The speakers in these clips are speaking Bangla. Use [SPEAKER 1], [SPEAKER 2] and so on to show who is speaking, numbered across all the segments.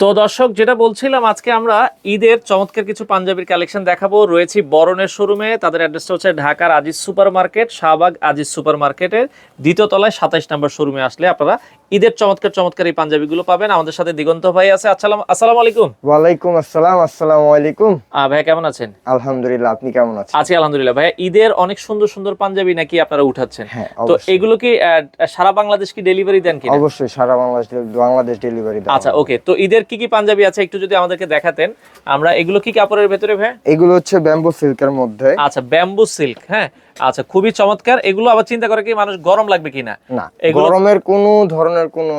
[SPEAKER 1] তো দর্শক যেটা বলছিলাম আজকে আমরা ঈদের চমৎকার কিছু পাঞ্জাবির কালেকশন দেখাবো। রয়েছি বরণের শোরুমে তাদের অ্যাড্রেসটা হচ্ছে ঢাকার Aziz super market Shahbag Aziz super মার্কেটের দ্বিতীয় তলায় সাতাইশ নম্বর শোরুমে আসলে আপনারা ঈদের চমৎকার চমৎকার এই পাঞ্জাবিগুলো পাবেন। আমাদের সাথে দিগন্ত ভাই আছে। আসসালাম আসসালামু আলাইকুম।
[SPEAKER 2] ওয়ালাইকুম আসসালাম আসসালামু আলাইকুম।
[SPEAKER 1] ভাইয়া কেমন আছেন?
[SPEAKER 2] আলহামদুলিল্লাহ আপনি কেমন আছেন?
[SPEAKER 1] আছি আলহামদুলিল্লাহ। ভাই ঈদের অনেক সুন্দর সুন্দর পাঞ্জাবি নাকি আপনারা উঠাচ্ছেন?
[SPEAKER 2] হ্যাঁ
[SPEAKER 1] তো এগুলো কি সারা বাংলাদেশ কি ডেলিভারি দেন কি
[SPEAKER 2] অবশ্যই সারা বাংলাদেশ বাংলাদেশ ডেলিভারি
[SPEAKER 1] আচ্ছা ওকে তো ঈদের কি কি পাঞ্জাবি আছে একটু যদি আমাদেরকে দেখাতেন। আমরা এগুলো কি কাপড়ের ভেতরে ভাই?
[SPEAKER 2] এগুলো হচ্ছে ব্যাম্বু সিল্কের মধ্যে।
[SPEAKER 1] আচ্ছা ব্যাম্বু সিল্ক হ্যাঁ। আচ্ছা খুবই চমৎকার। এগুলো আবার চিন্তা করে কি মানুষ গরম লাগবে কিনা?
[SPEAKER 2] না গরমের কোনো ধরনের কোনো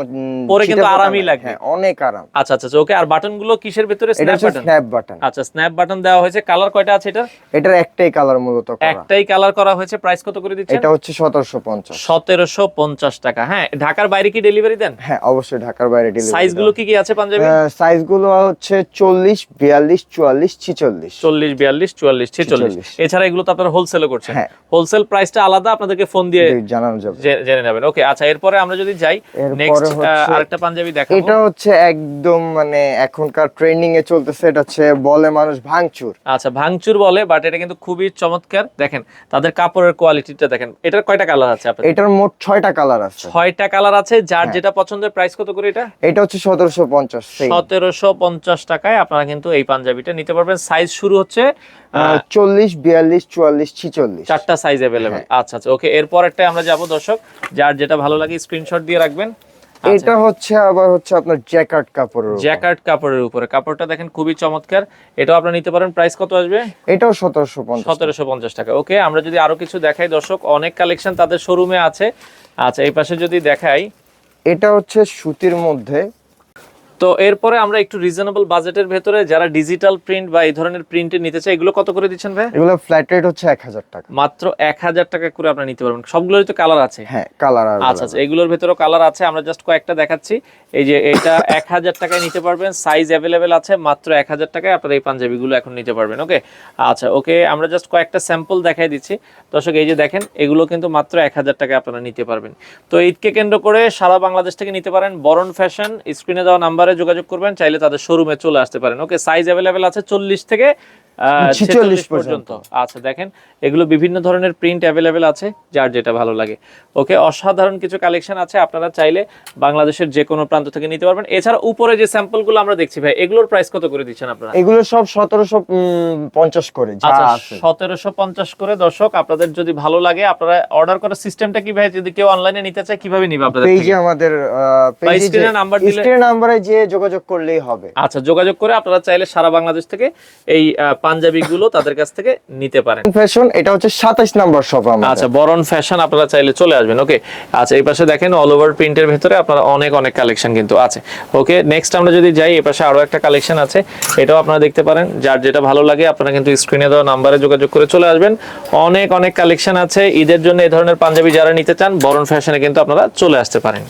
[SPEAKER 1] পরে কিন্তু আরামই। লাগবে।
[SPEAKER 2] হ্যাঁ অনেক আরাম।
[SPEAKER 1] আচ্ছা আচ্ছা ওকে আর বাটনগুলো কিসের ভেতরে? স্ন্যাপ বাটন
[SPEAKER 2] স্ন্যাপ বাটন
[SPEAKER 1] আচ্ছা স্ন্যাপ বাটন দেওয়া হয়েছে। কালার কয়টা আছে এটা
[SPEAKER 2] এটার একটাই কালার মূলত
[SPEAKER 1] একটাই কালার করা হয়েছে। প্রাইস কত করে দিচ্ছেন?
[SPEAKER 2] এটা হচ্ছে সতেরোশো পঞ্চাশ।
[SPEAKER 1] সতেরোশো পঞ্চাশ টাকা। হ্যাঁ ঢাকার বাইরে কি ডেলিভারি দেন?
[SPEAKER 2] হ্যাঁ অবশ্যই ঢাকার বাইরে ডেলিভারি
[SPEAKER 1] সাইজগুলো কি কি আছে পাঞ্জাবি?
[SPEAKER 2] সাইজগুলো হচ্ছে চল্লিশ বিয়াল্লিশ চুয়াল্লিশ ছিচল্লিশ।
[SPEAKER 1] চল্লিশ বিয়াল্লিশ চুয়াল্লিশ ছেচল্লিশ।
[SPEAKER 2] 46
[SPEAKER 1] এছাড়া এগুলো তো আপনারা হোলসেলে করছেন।
[SPEAKER 2] হ্যাঁ।
[SPEAKER 1] হোলসেল প্রাইসটা আলাদা আপনাদেরকে ফোন দিয়ে
[SPEAKER 2] জানানো যাবে।
[SPEAKER 1] জেনে নেবেন। ওকে আচ্ছা এরপরে আমরা যদি যাই নেক্সট আরেকটা পাঞ্জাবি দেখাবো।
[SPEAKER 2] এটা হচ্ছে একদম মানে এখনকার ট্রেন্ডিং এ চলতেছে এটা হচ্ছে বলে মানুষ ভাঙচুর।
[SPEAKER 1] আচ্ছা ভাঙচুর বলে বাট এটা কিন্তু খুবই চমৎকার। দেখেন তাদের কাপড়ের কোয়ালিটিটা দেখেন এটার কয়টা কালার আছে আপনাদের?
[SPEAKER 2] এটার মোট ছয়টা কালার আছে।
[SPEAKER 1] ছয়টা কালার আছে যার
[SPEAKER 2] হ্যাঁ।
[SPEAKER 1] যেটা পছন্দের প্রাইস কত করে এটা?
[SPEAKER 2] এটা হচ্ছে সতেরোশো পঞ্চাশ
[SPEAKER 1] সতেরোশো পঞ্চাশ টাকায় আপনারা কিন্তু এই পাঞ্জাবিটা নিতে পারবেন। সাইজ শুরু হচ্ছে আহ,
[SPEAKER 2] চল্লিশ বিয়াল্লিশ চুয়াল্লিশ ছিচল্লিশ।
[SPEAKER 1] চারটা সাইজ
[SPEAKER 2] হ্যাঁ।
[SPEAKER 1] আচ্ছা আচ্ছা ওকে এরপরেরটা আমরা যাব দর্শক যার যেটা ভালো লাগে স্ক্রিনশট দিয়ে রাখবেন। আচ্ছা।
[SPEAKER 2] এটা হচ্ছে আবার হচ্ছে আপনার জ্যাকার্ড কাপড়ের।
[SPEAKER 1] জ্যাকার্ড কাপড়ের উপরে। কাপড়টা দেখেন খুবই চমৎকার। এটাও আপনারা নিতে পারেন। প্রাইস কত আসবে?
[SPEAKER 2] এটাও সতেরোশো পঞ্চাশ।
[SPEAKER 1] সতেরোশো পঞ্চাশ টাকা। ওকে আমরা যদি আরও কিছু দেখাই দর্শক অনেক কালেকশন তাদের শোরুমে আছে। আচ্ছা এই পাশে যদি দেখাই।
[SPEAKER 2] এটা হচ্ছে সুতির মধ্যে
[SPEAKER 1] তো এরপরে আমরা একটু রিজনেবল বাজেটের ভেতরে যারা ডিজিটাল প্রিন্ট বা এই ধরনের প্রিন্টে নিতে চায় এগুলো কত করে দিচ্ছেন ভাই?
[SPEAKER 2] এগুলো ফ্ল্যাট রেট হচ্ছে এক হাজার টাকা।
[SPEAKER 1] মাত্র এক হাজার টাকা করে আপনারা নিতে পারবেন। সবগুলোরই তো কালার আছে।
[SPEAKER 2] হ্যাঁ কালার
[SPEAKER 1] আচ্ছা আচ্ছা এগুলোর ভেতরেও কালার আছে। আমরা জাস্ট কয়েকটা দেখাচ্ছি। এই যে এটা এক হাজার টাকায় নিতে পারবেন। সাইজ অ্যাভেলেবেল আছে মাত্র এক হাজার টাকায় আপনারা এই পাঞ্জাবিগুলো এখন নিতে পারবেন ওকে আচ্ছা ওকে আমরা জাস্ট কয়েকটা স্যাম্পল দেখাই দিচ্ছি। দর্শক এই যে দেখেন এগুলো কিন্তু মাত্র এক হাজার টাকায় আপনারা নিতে পারবেন। তো ঈদকে কেন্দ্র করে সারা বাংলাদেশ থেকে নিতে পারেন। বরণ ফ্যাশন স্ক্রিনে দেওয়া নাম্বারে যোগাযোগ করবেন চাইলে তাদের শোরুমে চলে আসতে পারেন। ওকে সাইজ অ্যাভেলেবেল আছে চল্লিশ থেকে আহ,
[SPEAKER 2] 46
[SPEAKER 1] ছেচল্লিশ
[SPEAKER 2] পর্যন্ত।
[SPEAKER 1] আচ্ছা দেখেন এগুলো বিভিন্ন ধরনের প্রিন্ট অ্যাভেলেবেল আছে যার যেটা ভালো লাগে। ওকে অসাধারণ কিছু কালেকশন আছে আপনারা চাইলে বাংলাদেশের যে কোনো প্রান্ত থেকে নিতে পারবেন। এছাড়া উপরে যে স্যাম্পলগুলো আমরা দেখছি ভাই এগুলোর প্রাইস কত করে দিচ্ছেন আপনারা?
[SPEAKER 2] এগুলো সব সতেরোশো পঞ্চাশ করে যা
[SPEAKER 1] আচ্ছা
[SPEAKER 2] আছে।
[SPEAKER 1] সতেরোশো পঞ্চাশ করে দর্শক আপনাদের যদি ভালো লাগে আপনারা অর্ডার করার সিস্টেমটা কি ভাই যদি কেউ অনলাইনে নিতে চায় কীভাবে নিবে আপনাদের
[SPEAKER 2] পেজে আমাদের
[SPEAKER 1] এ number দিলে-
[SPEAKER 2] নাম্বারে যে যোগাযোগ করলেই হবে।
[SPEAKER 1] আচ্ছা যোগাযোগ করে আপনারা চাইলে সারা বাংলাদেশ থেকে এই পাঞ্জাবি গুলো তাদের কাছ থেকে নিতে পারেন।
[SPEAKER 2] ফ্যাশন এটা হচ্ছে সাতাইশ নাম্বার শপ আমাদের।
[SPEAKER 1] আচ্ছা বরণ ফ্যাশন আপনারা চাইলে চলে আসবেন ওকে আচ্ছা এই পাশে দেখেন অল ওভার প্রিন্টের ভেতরে আপনারা অনেক অনেক কালেকশন কিন্তু আছে। ওকে নেক্সট আমরা যদি যাই এই পাশে আরও একটা কালেকশন আছে। এটাও আপনারা দেখতে পারেন যার যেটা ভালো লাগে আপনারা কিন্তু স্ক্রিনে দেওয়া নাম্বারে যোগাযোগ করে চলে আসবেন। অনেক অনেক কালেকশন আছে। ঈদের জন্য এই ধরনের পাঞ্জাবি যারা নিতে চান বরণ ফ্যাশনে কিন্তু আপনারা চলে আসতে পারেন।